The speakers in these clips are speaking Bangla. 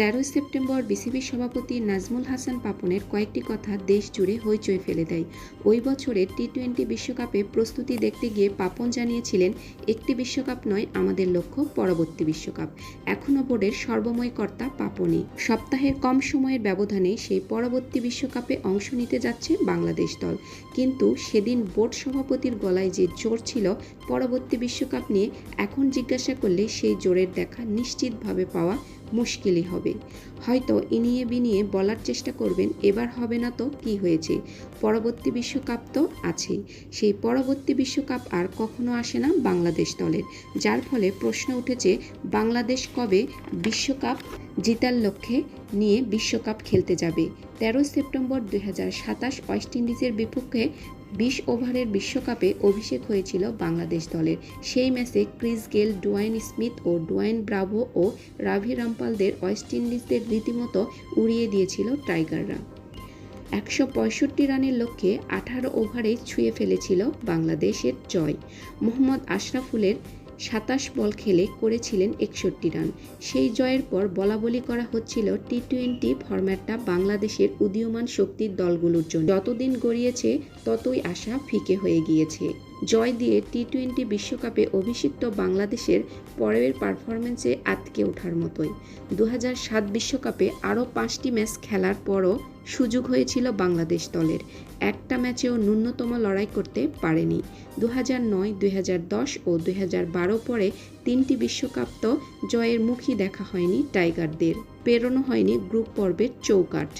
তেরোই সেপ্টেম্বর বিসিবির সভাপতি নাজমুল হাসান পাপনের কয়েকটি কথা দেশ জুড়ে হইচই ফেলে দেয়। ওই বছরের টি টোয়েন্টি বিশ্বকাপে প্রস্তুতি দেখতে গিয়ে পাপন জানিয়েছিলেন, একটি বিশ্বকাপ নয়, আমাদের লক্ষ্য পরবর্তী বিশ্বকাপ। এখনও বোর্ডের সর্বময় কর্তা পাপনই। সপ্তাহের কম সময়ের ব্যবধানে সেই পরবর্তী বিশ্বকাপে অংশ নিতে যাচ্ছে বাংলাদেশ দল। কিন্তু সেদিন বোর্ড সভাপতির গলায় যে জোর ছিল পরবর্তী বিশ্বকাপ নিয়ে, এখন জিজ্ঞাসা করলে সেই জোরের দেখা নিশ্চিতভাবে পাওয়া মুশকিলই হবে। হয়তো ইনিয়ে বিনিয়ে বলার চেষ্টা করবেন, এবার হবে না তো কি হয়েছে? পরবর্তী বিশ্বকাপ তো আছেই। সেই পরবর্তী বিশ্বকাপ আর কখনো আসে না বাংলাদেশ দলের। যার ফলে প্রশ্ন উঠেছে, বাংলাদেশ কবে বিশ্বকাপ জিতার লক্ষ্যে নিয়ে বিশ্বকাপ খেলতে যাবে? তেরো সেপ্টেম্বর দুই হাজার সাতাশ ওয়েস্ট ইন্ডিজের বিপক্ষে বিশ ওভারের বিশ্বকাপে অভিষেক হয়েছিল বাংলাদেশ দলের। সেই ম্যাচে ক্রিস গেল, ডোয়াইন স্মিথ ও ডোয়াইন ব্রাভো ও রাভি রামপালদের ওয়েস্ট ইন্ডিজদের রীতিমতো উড়িয়ে দিয়েছিল টাইগাররা। একশো পঁয়ষট্টি রানের লক্ষ্যে আঠারো ওভারে ছুঁয়ে ফেলেছিল বাংলাদেশের জয়। মোহাম্মদ আশরাফুলের সাতাশ বল খেলে করেছিলেন একষট্টি রান। সেই জয়ের পর বলাবলি করা হচ্ছিল টি টোয়েন্টি ফরম্যাটটা বাংলাদেশের উদীয়মান শক্তির দলগুলোর জন্য। যতদিন গড়িয়েছে, ততই আশা ফিকে হয়ে গিয়েছে। জয় দিয়ে টি টোয়েন্টি বিশ্বকাপে অভিষিক্ত বাংলাদেশের পরের পারফরমেন্সে আটকে ওঠার মতোই। দু সাত বিশ্বকাপে আরও পাঁচটি ম্যাচ খেলার পরও সুযোগ হয়েছিল বাংলাদেশ দলের। একটা ম্যাচেও ন্যূনতম লড়াই করতে পারেনি। দু হাজার নয় দুই হাজার দশ ও দুই হাজার বারো পরে তিনটি বিশ্বকাপ তো জয়ের মুখই দেখা হয়নি টাইগারদের। পেরোনো হয়নি গ্রুপ পর্বের চৌকাঠ।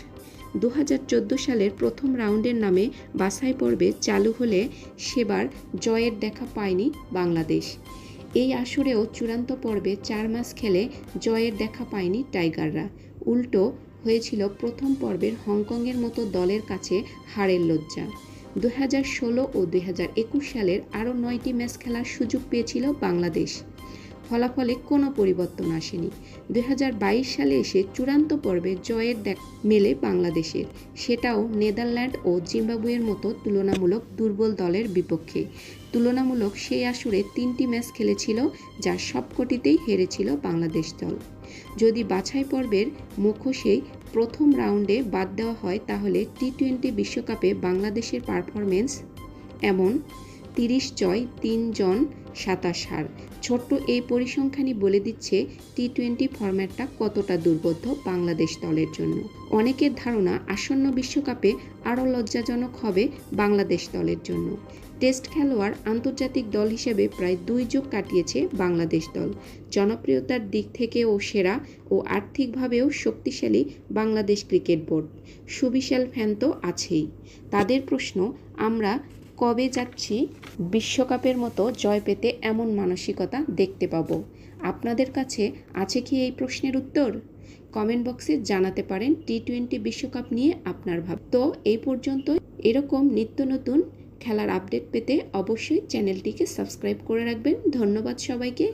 দু হাজার চোদ্দ সালের প্রথম রাউন্ডের নামে বাছাই পর্বে চালু হলে সেবার জয়ের দেখা পায়নি বাংলাদেশ। এই আসরেও চূড়ান্ত পর্বে চার মাস খেলে জয়ের দেখা পায়নি টাইগাররা। উল্টো হয়েছিল প্রথম পর্বের হংকংয়ের মতো দলের কাছে হারের লজ্জা। দু ষোলো ও দুই হাজার একুশ সালের আরও নয়টি ম্যাচ খেলার সুযোগ পেয়েছিল বাংলাদেশ। ফলাফলে কোনো পরিবর্তন আসেনি। দু হাজার বাইশ সালে এসে চূড়ান্ত পর্বে জয়ের দেখ মেলে বাংলাদেশের। সেটাও নেদারল্যান্ড ও জিম্বাবুয়ের মতো তুলনামূলক দুর্বল দলের বিপক্ষে। তুলনামূলক সেই আসরে তিনটি ম্যাচ খেলেছিল যার সবকটিতেই হেরেছিল বাংলাদেশ দল। যদি বাছাই পর্বের মুখোশেই প্রথম রাউন্ডে বাদ দেওয়া হয়, তাহলে টি টোয়েন্টি বিশ্বকাপে বাংলাদেশের পারফরমেন্স এমন তিরিশ জয় তিনজন সাতাশ হার। ছোট্ট এই পরিসংখ্যানই বলে দিচ্ছে টি টোয়েন্টি ফরম্যাটটা কতটা দুর্বোধ্য বাংলাদেশ দলের জন্য। অনেকের ধারণা আসন্ন বিশ্বকাপে আরও লজ্জাজনক হবে বাংলাদেশ দলের জন্য। টেস্ট খেলোয়াড় আন্তর্জাতিক দল হিসেবে প্রায় দুই যুগ কাটিয়েছে বাংলাদেশ দল। জনপ্রিয়তার দিক থেকেও সেরা ও আর্থিকভাবেও শক্তিশালী বাংলাদেশ ক্রিকেট বোর্ড। সুবিশাল ফ্যান তো আছেই। তাদের প্রশ্ন, আমরা কবে যাচ্ছি বিশ্বকাপের মতো জয় পেতে এমন মানসিকতা দেখতে পাবো? আপনাদের কাছে আছে কি এই প্রশ্নের উত্তর? কমেন্ট বক্সে জানাতে পারেন টি টোয়েন্টি বিশ্বকাপ নিয়ে আপনার ভাব। তো এই পর্যন্ত এরকম নিত্য নতুন খেলার আপডেট পেতে অবশ্যই চ্যানেলটিকে সাবস্ক্রাইব করে রাখবেন। ধন্যবাদ সবাইকে।